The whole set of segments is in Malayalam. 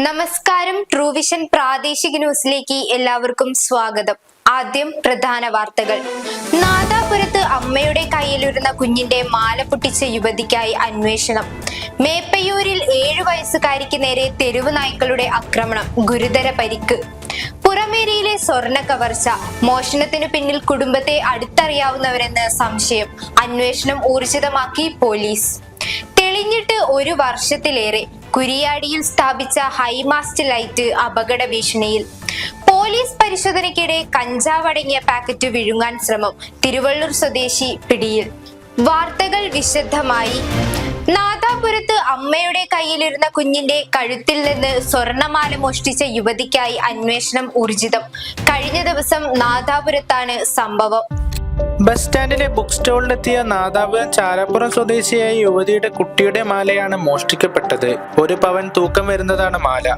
നമസ്കാരം. ട്രൂവിഷൻ പ്രാദേശിക ന്യൂസിലേക്ക് എല്ലാവർക്കും സ്വാഗതം. ആദ്യം പ്രധാന വാർത്തകൾ. നാദാപുരത്ത് അമ്മയുടെ കയ്യിലിരുന്ന കുഞ്ഞിന്റെ മാല പൊട്ടിച്ച യുവതിക്കായി അന്വേഷണം. മേപ്പയ്യൂരിൽ ഏഴു വയസ്സുകാരിക്ക് നേരെ തെരുവ് നായ്ക്കളുടെ ആക്രമണം ഗുരുതര പരിക്ക്. പുറമേരിയിലെ സ്വർണ കവർച്ച. മോഷണത്തിനു പിന്നിൽ കുടുംബത്തെ അടുത്തറിയാവുന്നവരെന്ന് സംശയം. അന്വേഷണം ഊർജിതമാക്കി പോലീസ്. തെളിഞ്ഞിട്ട് ഒരു വർഷത്തിലേറെ കുരിയാടിയിൽ സ്ഥാപിച്ച ഹൈമാസ്റ്റ് ലൈറ്റ് അപകട ഭീഷണിയിൽ. പോലീസ് പരിശോധനയ്ക്കിടെ കഞ്ചാവ് അടങ്ങിയ പാക്കറ്റ് വിഴുങ്ങാൻ ശ്രമം തിരുവള്ളൂർ സ്വദേശി പിടിയിൽ. വാർത്തകൾ വിശദമായി. നാദാപുരത്ത് അമ്മയുടെ കയ്യിലിരുന്ന കുഞ്ഞിന്റെ കഴുത്തിൽ നിന്ന് സ്വർണമാല മോഷ്ടിച്ച യുവതിക്കായി അന്വേഷണം ഊർജിതം. കഴിഞ്ഞ ദിവസം നാദാപുരത്താണ് സംഭവം. ബസ് സ്റ്റാൻഡിലെ ബുക്ക് സ്റ്റോളിലെത്തിയ നാദാപുരം ചാലപ്പുറം സ്വദേശിയായ യുവതിയുടെ കുട്ടിയുടെ മാലയാണ് മോഷ്ടിക്കപ്പെട്ടത്. ഒരു പവൻ തൂക്കം വരുന്നതാണ് മാല.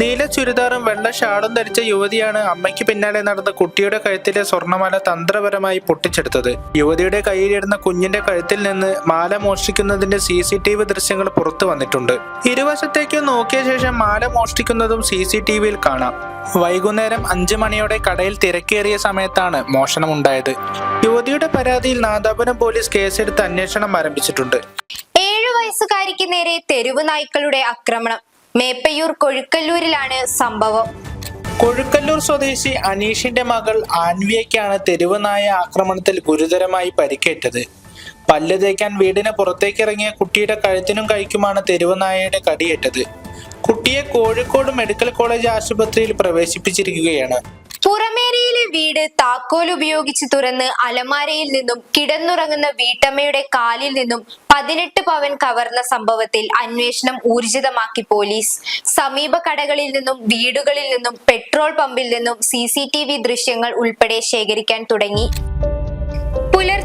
നീല ചുരിദാറും വെള്ള ഷാളും ധരിച്ച യുവതിയാണ് അമ്മയ്ക്ക് പിന്നാലെ നടന്ന കുട്ടിയുടെ കഴുത്തിലെ സ്വർണമാല തന്ത്രപരമായി പൊട്ടിച്ചെടുത്തത്. യുവതിയുടെ കയ്യിലിരുന്ന കുഞ്ഞിന്റെ കഴുത്തിൽ നിന്ന് മാല മോഷ്ടിക്കുന്നതിന്റെ സി സി ടി വി ദൃശ്യങ്ങൾ പുറത്തു വന്നിട്ടുണ്ട്. ഇരുവശത്തേക്കും നോക്കിയ ശേഷം മാല മോഷ്ടിക്കുന്നതും സി സി ടി വിയിൽ കാണാം. വൈകുന്നേരം അഞ്ചു മണിയോടെ കടയിൽ തിരക്കേറിയ സമയത്താണ് മോഷണമുണ്ടായത്. യുവതിയുടെ പരാതിയിൽ നാദാപുരം പോലീസ് കേസെടുത്ത് അന്വേഷണം ആരംഭിച്ചിട്ടുണ്ട്. ഏഴു വയസ്സുകാരിക്ക് നേരെ തെരുവ് നായ്ക്കളുടെ ആക്രമണം. മേപ്പയ്യൂർ കൊഴുക്കല്ലൂരിലാണ് സംഭവം. കൊഴുക്കല്ലൂർ സ്വദേശി അനീഷിന്റെ മകൾ ആൻവിയയ്ക്കാണ് തെരുവ് നായ ആക്രമണത്തിൽ ഗുരുതരമായി പരിക്കേറ്റത്. പല്ല് തേക്കാൻ വീടിന് പുറത്തേക്കിറങ്ങിയ കുട്ടിയുടെ കഴുത്തിനും കൈക്കുമാണ് തെരുവ് നായയുടെ കടിയേറ്റത്. കുട്ടിയെ കോഴിക്കോട് മെഡിക്കൽ കോളേജ് ആശുപത്രിയിൽ പ്രവേശിപ്പിച്ചിരിക്കുകയാണ്. പുറമേരിയിലെ വീട് താക്കോൽ ഉപയോഗിച്ച് തുറന്ന് അലമാരയിൽ നിന്നും കിടന്നുറങ്ങുന്ന വീട്ടമ്മയുടെ കാലിൽ നിന്നും പതിനെട്ട് പവൻ കവർന്ന സംഭവത്തിൽ അന്വേഷണം ഊർജിതമാക്കി പോലീസ്. സമീപ കടകളിൽ നിന്നും വീടുകളിൽ നിന്നും പെട്രോൾ പമ്പിൽ നിന്നും സി ദൃശ്യങ്ങൾ ഉൾപ്പെടെ ശേഖരിക്കാൻ തുടങ്ങി.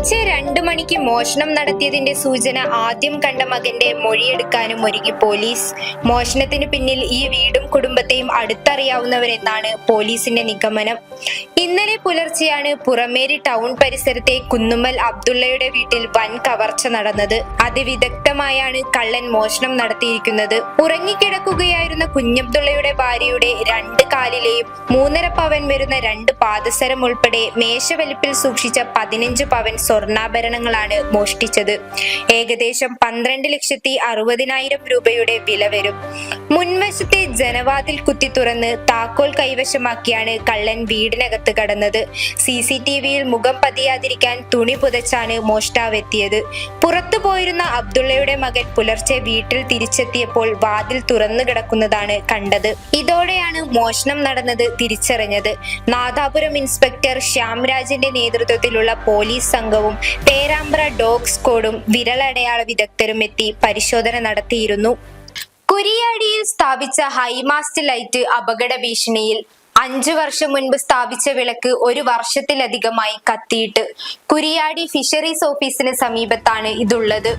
രണ്ടു മണിക്ക് മോഷണം നടത്തിയതിന്റെ സൂചന ആദ്യം കണ്ട മകന്റെ മൊഴിയെടുക്കാനും ഒരുങ്ങി പോലീസ്. മോഷണത്തിന് പിന്നിൽ ഈ വീടും കുടുംബത്തെയും അടുത്തറിയാവുന്നവരെന്നാണ് പോലീസിന്റെ നിഗമനം. ഇന്നലെ പുലർച്ചെയാണ് പുറമേരി ടൗൺ പരിസരത്തെ കുന്നുമ്മൽ അബ്ദുള്ളയുടെ വീട്ടിൽ വൻ കവർച്ച നടന്നത്. അതിവിദഗ്ധമായാണ് കള്ളൻ മോഷണം നടത്തിയിരിക്കുന്നത്. ഉറങ്ങിക്കിടക്കുകയായിരുന്ന കുഞ്ഞബ്ദുള്ളയുടെ ഭാര്യയുടെ രണ്ട് കാലിലെയും മൂന്നര പവൻ വരുന്ന രണ്ട് പാദസരം ഉൾപ്പെടെ മേശവലിപ്പിൽ സൂക്ഷിച്ച പതിനഞ്ച് പവൻ സ്വർണാഭരണങ്ങളാണ് മോഷ്ടിച്ചത്. ഏകദേശം പന്ത്രണ്ട് ലക്ഷത്തി അറുപതിനായിരം രൂപയുടെ വില വരും. മുൻവശത്തെ ജനവാതിൽ കുത്തി തുറന്ന് താക്കോൽ കൈവശമാക്കിയാണ് കള്ളൻ വീടിനകത്ത് കടന്നത്. സി സി ടി വിയിൽ മുഖം പതിയാതിരിക്കാൻ തുണി പുതച്ചാണ് മോഷ്ടാവ് എത്തിയത്. പുറത്തു പോയിരുന്ന അബ്ദുള്ളയുടെ മകൻ പുലർച്ചെ വീട്ടിൽ തിരിച്ചെത്തിയപ്പോൾ വാതിൽ തുറന്നു കിടക്കുന്നതാണ് കണ്ടത്. ഇതോടെയാണ് മോഷണം നടന്നത് തിരിച്ചറിഞ്ഞത്. നാദാപുരം ഇൻസ്പെക്ടർ ശ്യാംരാജിന്റെ നേതൃത്വത്തിലുള്ള പോലീസ് സംഘവും പേരാമ്പ്ര ഡോഗ് സ്ക്വാഡും വിരലടയാള വിദഗ്ധരും എത്തി പരിശോധന നടത്തിയിരുന്നു. കുരിയാടിയിൽ സ്ഥാപിച്ച ഹൈമാസ്റ്റ് ലൈറ്റ് അപകട ഭീഷണിയിൽ അഞ്ചു വർഷം മുൻപ് സ്ഥാപിച്ച വിളക്ക് ഒരു വർഷത്തിലധികമായി കത്തിയിട്ട് കുരിയാടി ഫിഷറീസ് ഓഫീസിന് സമീപത്താണ് ഇതുള്ളത്.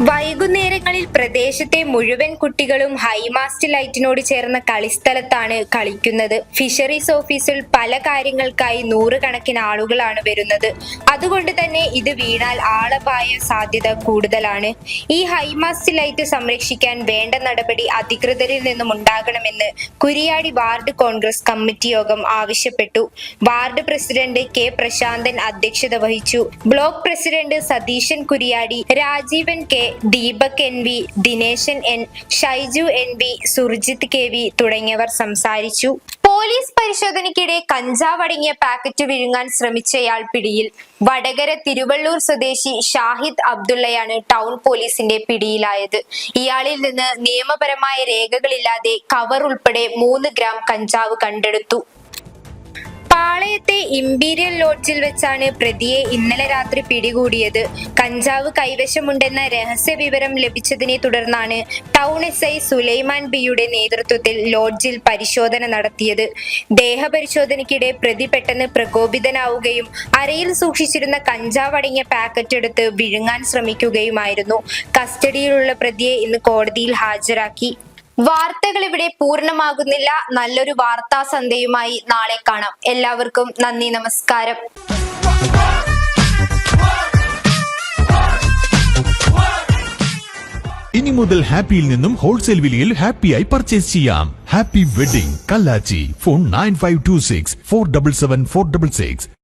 വൈകുന്നേരങ്ങളിൽ പ്രദേശത്തെ മുഴുവൻ കുട്ടികളും ഹൈമാസ്റ്റ് ലൈറ്റിനോട് ചേർന്ന കളിസ്ഥലത്താണ് കളിക്കുന്നത്. ഫിഷറീസ് ഓഫീസിൽ പല കാര്യങ്ങൾക്കായി നൂറുകണക്കിന് ആളുകളാണ് വരുന്നത്. അതുകൊണ്ട് തന്നെ ഇത് വീണാൽ ആളപായ സാധ്യത കൂടുതലാണ്. ഈ ഹൈമാസ്റ്റ് ലൈറ്റ് സംരക്ഷിക്കാൻ വേണ്ട നടപടി അധികൃതരിൽ നിന്നും ഉണ്ടാകണമെന്ന് കുരിയാടി വാർഡ് കോൺഗ്രസ് കമ്മിറ്റി യോഗം ആവശ്യപ്പെട്ടു. വാർഡ് പ്രസിഡന്റ് കെ പ്രശാന്തൻ അധ്യക്ഷത വഹിച്ചു. Block president Satheesan Kuriyadi Rajeevan K Deepak N V Dineshan N Shaiju N V Surjith K V തുടങ്ങിയവർ സംസാരിച്ചു. പോലീസ് പരിശോധനയ്ക്കിടെ കഞ്ചാവ് അടങ്ങിയ പാക്കറ്റ് വിഴുങ്ങാൻ ശ്രമിച്ചയാൾ പിടിയിൽ. വടകര തിരുവള്ളൂർ സ്വദേശി ഷാഹിദ് അബ്ദുള്ളയാണ് ടൗൺ പോലീസിന്റെ പിടിയിലായത്. ഇയാളിൽ നിന്ന് നിയമപരമായ രേഖകളില്ലാതെ കവർ ഉൾപ്പെടെ മൂന്ന് ഗ്രാം കഞ്ചാവ് കണ്ടെടുത്തു. പാളയത്തെ ഇമ്പീരിയൽ ലോഡ്ജിൽ വെച്ചാണ് പ്രതിയെ ഇന്നലെ രാത്രി പിടികൂടിയത്. കഞ്ചാവ് കൈവശമുണ്ടെന്ന രഹസ്യ വിവരം ലഭിച്ചതിനെ തുടർന്നാണ് ടൗൺ എസ് ഐ സുലൈമാൻ ബിയുടെ നേതൃത്വത്തിൽ ലോഡ്ജിൽ പരിശോധന നടത്തിയത്. ദേഹപരിശോധനയ്ക്കിടെ പ്രതി പെട്ടെന്ന് പ്രകോപിതനാവുകയും അരയിൽ സൂക്ഷിച്ചിരുന്ന കഞ്ചാവ് അടങ്ങിയ പാക്കറ്റ് എടുത്ത് വിഴുങ്ങാൻ ശ്രമിക്കുകയുമായിരുന്നു. കസ്റ്റഡിയിലുള്ള പ്രതിയെ ഇന്ന് കോടതിയിൽ ഹാജരാക്കി. വാർത്തകൾ ഇവിടെ പൂർണമാകുന്നില്ല. നല്ലൊരു വാർത്താ സന്ധ്യയുമായി നാളെ കാണാം. എല്ലാവർക്കും നന്ദി നമസ്കാരം. ഇനി മുതൽ ഹാപ്പിയിൽ നിന്നും ഹോൾസെയിൽ വിലയിൽ ഹാപ്പിയായി പർച്ചേസ് ചെയ്യാം. Happy wedding Kallachi phone nine five two six four double seven four double six.